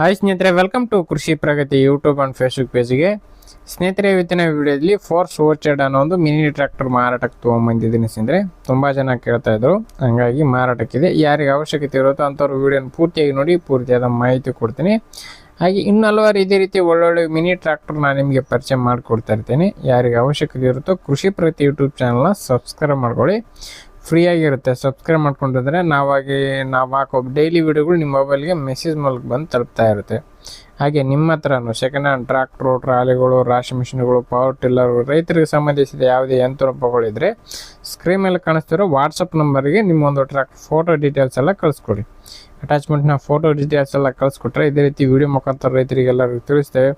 Hi ಸ್ನೇಹಿತರೆ welcome to Krishi Pragati YouTube and Facebook ಪೇಜ್ಗೆ ಸ್ನೇಹಿತರೆ, ಇವತ್ತಿನ ವಿಡಿಯೋದಲ್ಲಿ ಫೋರ್ಸ್ ಓಚರ್ಡ್ ಅನ್ನೋ ಒಂದು ಮಿನಿ ಟ್ರ್ಯಾಕ್ಟರ್ ಮಾರಾಟಕ್ಕೆ ತೊಗೊಂಬಂದಿದ್ದೀನಿ ಸ್ನೇಹಿತರೆ. ತುಂಬ ಜನ ಕೇಳ್ತಾ ಇದ್ರು, ಹಂಗಾಗಿ ಮಾರಾಟಕ್ಕಿದೆ. ಯಾರಿಗೆ ಅವಶ್ಯಕತೆ ಇರುತ್ತೋ ಅಂಥವ್ರು ವಿಡಿಯೋನ ಪೂರ್ತಿಯಾಗಿ ನೋಡಿ, ಪೂರ್ತಿಯಾದ ಮಾಹಿತಿ ಕೊಡ್ತೀನಿ. ಹಾಗೆ ಇನ್ನು ಹಲವಾರು ಇದೇ ರೀತಿ ಒಳ್ಳೊಳ್ಳೆ ಮಿನಿ ಟ್ರ್ಯಾಕ್ಟರ್ ನಾನು ನಿಮಗೆ ಪರಿಚಯ ಮಾಡಿಕೊಡ್ತಾ ಇರ್ತೇನೆ. ಯಾರಿಗೆ ಅವಶ್ಯಕತೆ ಇರುತ್ತೋ ಕೃಷಿ ಪ್ರಗತಿ ಯೂಟ್ಯೂಬ್ ಚಾನಲ್ನ ಸಬ್ಸ್ಕ್ರೈಬ್ ಮಾಡ್ಕೊಳ್ಳಿ. ಫ್ರೀಯಾಗಿರುತ್ತೆ ಸಬ್ಸ್ಕ್ರೈಬ್ ಮಾಡ್ಕೊಂಡಿದ್ರೆ ನಾವಾಗಿ, ನಾವು ಹಾಕೋ ಡೈಲಿ ವಿಡಿಯೋಗಳು ನಿಮ್ಮ ಮೊಬೈಲ್ಗೆ ಮೆಸೇಜ್ ಮೂಲಕ ಬಂದು ತಲುಪ್ತಾ ಇರುತ್ತೆ. ಹಾಗೆ ನಿಮ್ಮ ಹತ್ರನೂ ಸೆಕೆಂಡ್ ಹ್ಯಾಂಡ್ ಟ್ರ್ಯಾಕ್ಟ್ರು ಟ್ರಾಲಿಗಳು, ರಾಶಿ ಮಿಷಿನ್ಗಳು ಪವರ್ ಟಿಲ್ಲರ್ ರೈತರಿಗೆ ಸಂಬಂಧಿಸಿದ ಯಾವುದೇ ಯಂತ್ರೋಪಗಳಿದ್ರೆ ಸ್ಕ್ರೀನ್ ಮೇಲೆ ಕಾಣಿಸ್ತಿರೋ ವಾಟ್ಸಪ್ ನಂಬರ್ಗೆ ನಿಮ್ಮ ಒಂದು ಟ್ರ್ಯಾಕ್ ಫೋಟೋ ಡೀಟೇಲ್ಸ್ ಎಲ್ಲ ಕಳಿಸ್ಕೊಡಿ. ಅಟ್ಯಾಚ್ಮೆಂಟ್ನ ಫೋಟೋ ಡೀಟೇಲ್ಸ್ ಎಲ್ಲ ಕಳಿಸ್ಕೊಟ್ರೆ ಇದೇ ರೀತಿ ವಿಡಿಯೋ ಮುಖಾಂತರ ರೈತರಿಗೆಲ್ಲರಿಗೂ ತಿಳಿಸ್ತೇವೆ.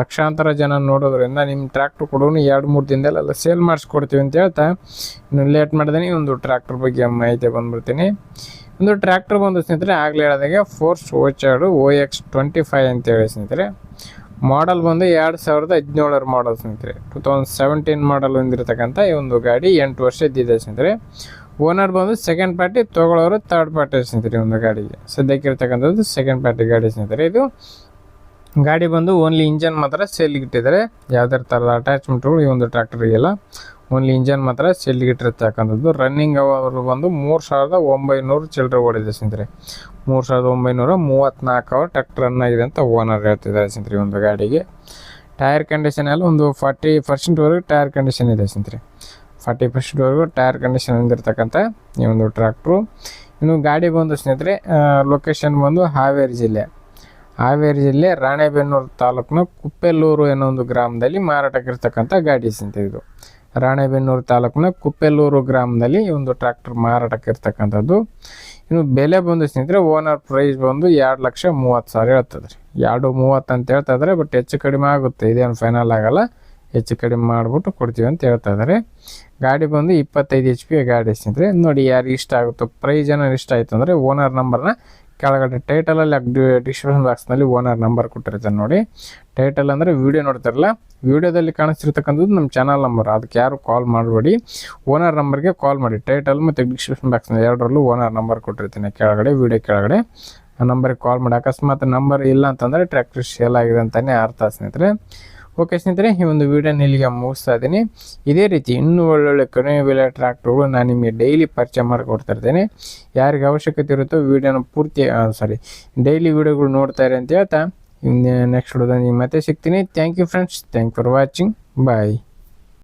ಲಕ್ಷಾಂತರ ಜನ ನೋಡೋದ್ರಿಂದ ನಿಮ್ಮ ಟ್ರ್ಯಾಕ್ಟರ್ ಕೊಡೋನು ಎರಡು ಮೂರು ದಿನದಲ್ಲೆಲ್ಲ ಸೇಲ್ ಮಾಡಿಸ್ಕೊಡ್ತೀವಿ ಅಂತ ಹೇಳ್ತಾ. ಇನ್ನು ಲೇಟ್ ಮಾಡಿದ್ರೆ ಒಂದು ಟ್ರ್ಯಾಕ್ಟರ್ ಬಗ್ಗೆ ಮಾಹಿತಿ ಬಂದ್ಬಿಡ್ತೀನಿ. ಒಂದು ಟ್ರ್ಯಾಕ್ಟರ್ ಬಂದು ಸ್ನೇಹಿತರೆ, ಆಗಲೇ ಹೇಳಿದಾಗೆ force ಓಚಾರ್ಡು O X twenty five ಅಂತೇಳಿ ಸ್ನೇಹಿತರೆ. ಮಾಡಲ್ ಬಂದು ಎರಡು ಸಾವಿರದ ಹದಿನೇಳರ ಮಾಡಲ್ ಸ್ನೇಹಿತರೆ. ಟೂ ತೌಸಂಡ್ ಸೆವೆಂಟೀನ್ ಮಾಡಲ್ ಹೊಂದಿರತಕ್ಕಂಥ ಈ ಒಂದು ಗಾಡಿ ಎಂಟು ವರ್ಷದ್ದಿದೆ ಸ್ನೇಹಿತರೆ. ಓನರ್ ಬಂದು ಸೆಕೆಂಡ್ ಪಾರ್ಟಿ ತೊಗೊಳೋರು ಥರ್ಡ್ ಪಾರ್ಟಿ ಸ್ನೇಹಿತರೆ ಒಂದು ಗಾಡಿಗೆ. ಸದ್ಯಕ್ಕೆ ಇರ್ತಕ್ಕಂಥದ್ದು ಸೆಕೆಂಡ್ ಪಾರ್ಟಿ ಗಾಡಿ ಸ್ನೇಹಿತರೆ ಇದು. ಗಾಡಿ ಬಂದು ಓನ್ಲಿ ಇಂಜನ್ ಮಾತ್ರ ಸೇಲ್ಗೆ ಇಟ್ಟಿದ್ದಾರೆ. ಯಾವುದೇ ಥರದ ಅಟ್ಯಾಚ್ಮೆಂಟ್ಗಳು ಈ ಒಂದು ಟ್ರ್ಯಾಕ್ಟರಿಗೆಲ್ಲ ಓನ್ಲಿ ಇಂಜನ್ ಮಾತ್ರ ಸೇಲ್ಗೆ ಇಟ್ಟಿರ್ತಕ್ಕಂಥದ್ದು. ರನ್ನಿಂಗ್ ಅವರು ಬಂದು ಮೂರು ಸಾವಿರದ ಒಂಬೈನೂರು ಚಿಲ್ಲರೆ ಓಡಿದೆ ಸ್ನೇಹಿತರೆ. ಮೂರು ಸಾವಿರದ ಒಂಬೈನೂರ ಮೂವತ್ತ್ನಾಲ್ಕು ಅವರ್ ಟ್ರ್ಯಾಕ್ಟರ್ ರನ್ ಆಗಿದೆ ಅಂತ ಓನರ್ ಹೇಳ್ತಿದ್ದಾರೆ ಸ್ನೇಹಿತರೆ ಒಂದು ಗಾಡಿಗೆ. ಟೈರ್ ಕಂಡೀಷನ್ ಎಲ್ಲ ಒಂದು ಫಾರ್ಟಿ ಪರ್ಸೆಂಟ್ವರೆಗೂ ಟೈರ್ ಕಂಡೀಷನ್ ಇದೆ ಸ್ನೇಹಿತರೆ. ಫಾರ್ಟಿ ಪರ್ಸೆಂಟ್ವರೆಗೂ ಟೈರ್ ಕಂಡೀಷನ್ ಹೊಂದಿರತಕ್ಕಂಥ ಈ ಒಂದು ಟ್ರ್ಯಾಕ್ಟ್ರು. ಇನ್ನು ಗಾಡಿ ಬಂದು ಸ್ನೇಹಿತರೆ ಲೊಕೇಶನ್ ಬಂದು ಹಾವೇರಿ ಜಿಲ್ಲೆ. ಹಾವೇರಿ ಜಿಲ್ಲೆ ರಾಣೆಬೆನ್ನೂರು ತಾಲೂಕಿನ ಕುಪ್ಪೆಲ್ಲೂರು ಅನ್ನೋ ಒಂದು ಗ್ರಾಮದಲ್ಲಿ ಮಾರಾಟಕ್ಕಿರ್ತಕ್ಕಂಥ ಗಾಡಿ ಸ್ನೇಹಿತರೆ ಇದು. ರಾಣೆಬೆನ್ನೂರು ತಾಲೂಕಿನ ಕುಪ್ಪೆಲ್ಲೂರು ಗ್ರಾಮದಲ್ಲಿ ಈ ಒಂದು ಟ್ರ್ಯಾಕ್ಟರ್ ಮಾರಾಟಕ್ಕಿರ್ತಕ್ಕಂಥದ್ದು. ಇನ್ನು ಬೆಲೆ ಬಂದು ಸ್ನೇಹಿತರೆ, ಓನರ್ ಪ್ರೈಸ್ ಬಂದು ಎರಡು ಲಕ್ಷ ಮೂವತ್ತು ಸಾವಿರ ಹೇಳ್ತದ್ರಿ ಎರಡು ಮೂವತ್ತು ಅಂತ ಹೇಳ್ತಾ ಇದ್ದಾರೆ, ಬಟ್ ಹೆಚ್ಚು ಕಡಿಮೆ ಆಗುತ್ತೆ, ಇದೇನು ಫೈನಲ್ ಆಗಲ್ಲ. ಹೆಚ್ಚು ಕಡಿಮೆ ಮಾಡಿಬಿಟ್ಟು ಕೊಡ್ತೀವಿ ಅಂತ ಹೇಳ್ತಾ ಇದ್ದಾರೆ ಗಾಡಿ ಬಂದು ಇಪ್ಪತ್ತೈದು ಎಚ್ ಪಿ ಗಾಡಿ ಸ್ನೇಹಿತರೆ ನೋಡಿ ಯಾರು ಇಷ್ಟ ಆಗುತ್ತೋ, ಪ್ರೈಸ್ ಏನಾರು ಇಷ್ಟ ಆಯಿತು ಅಂದರೆ ಓನರ್ ನಂಬರ್ನ ಕೆಳಗಡೆ ಟೈಟಲಲ್ಲಿ ಡಿಸ್ಕ್ರಿಪ್ಷನ್ ಬಾಕ್ಸ್ನಲ್ಲಿ ಓನರ್ ನಂಬರ್ ಕೊಟ್ಟಿರ್ತಾರೆ ನೋಡಿ. ಟೈಟಲ್ ಅಂದರೆ ವೀಡಿಯೋ ನೋಡ್ತಾರಲ್ಲ ವೀಡಿಯೋದಲ್ಲಿ ಕಾಣಿಸ್ತಿರ್ತಕ್ಕಂಥದ್ದು ನಮ್ಮ ಚಾನಲ್ ನಂಬರ್ ಅದಕ್ಕೆ ಯಾರು ಕಾಲ್ ಮಾಡಬೇಡಿ. ಓನರ್ ನಂಬರ್ಗೆ ಕಾಲ್ ಮಾಡಿ. ಟೈಟಲ್ ಮತ್ತು ಡಿಸ್ಕ್ರಿಪ್ಷನ್ ಬಾಕ್ಸ್ನ ಎರಡರಲ್ಲೂ ಓನರ್ ನಂಬರ್ ಕೊಟ್ಟಿರ್ತೀನಿ ಕೆಳಗಡೆ ವೀಡಿಯೋ ಕೆಳಗಡೆ. ಆ ನಂಬರ್ಗೆ ಕಾಲ್ ಮಾಡಿ. ಅಕಸ್ಮಾತ್ ನಂಬರ್ ಇಲ್ಲ ಅಂತಂದರೆ ಟ್ರ್ಯಾಕ್ಟರ್ ಸೇಲ್ ಆಗಿದೆ ಅಂತಲೇ ಅರ್ಥ ಸ್ನೇಹಿತರೆ. ಓಕೆ ಸ್ನೇಹಿತರೆ, ಈ ಒಂದು ವಿಡಿಯೋನ ಇಲ್ಲಿಗೆ ಮುಗಿಸ್ತಾ ಇದ್ದೀನಿ. ಇದೇ ರೀತಿ ಇನ್ನೂ ಒಳ್ಳೊಳ್ಳೆ ಕಡಿಮೆ ಬೆಲೆ ಟ್ರ್ಯಾಕ್ಟರ್ಗಳು ನಾನು ನಿಮಗೆ ಡೈಲಿ ಪರಿಚಯ ಮಾಡಿಕೊಡ್ತಾ ಇರ್ತೇನೆ. ಯಾರಿಗೆ ಅವಶ್ಯಕತೆ ಇರುತ್ತೋ ವಿಡಿಯೋನ ಪೂರ್ತಿ ಸಾರಿ ಡೈಲಿ ವಿಡಿಯೋಗಳು ನೋಡ್ತಾ ಇರಿ ಅಂತ ಹೇಳ್ತಾ ನೆಕ್ಸ್ಟ್ ವಿಡಿಯೋದಲ್ಲಿ ಮತ್ತೆ ಸಿಗ್ತೀನಿ. Thank you friends thank for watching bye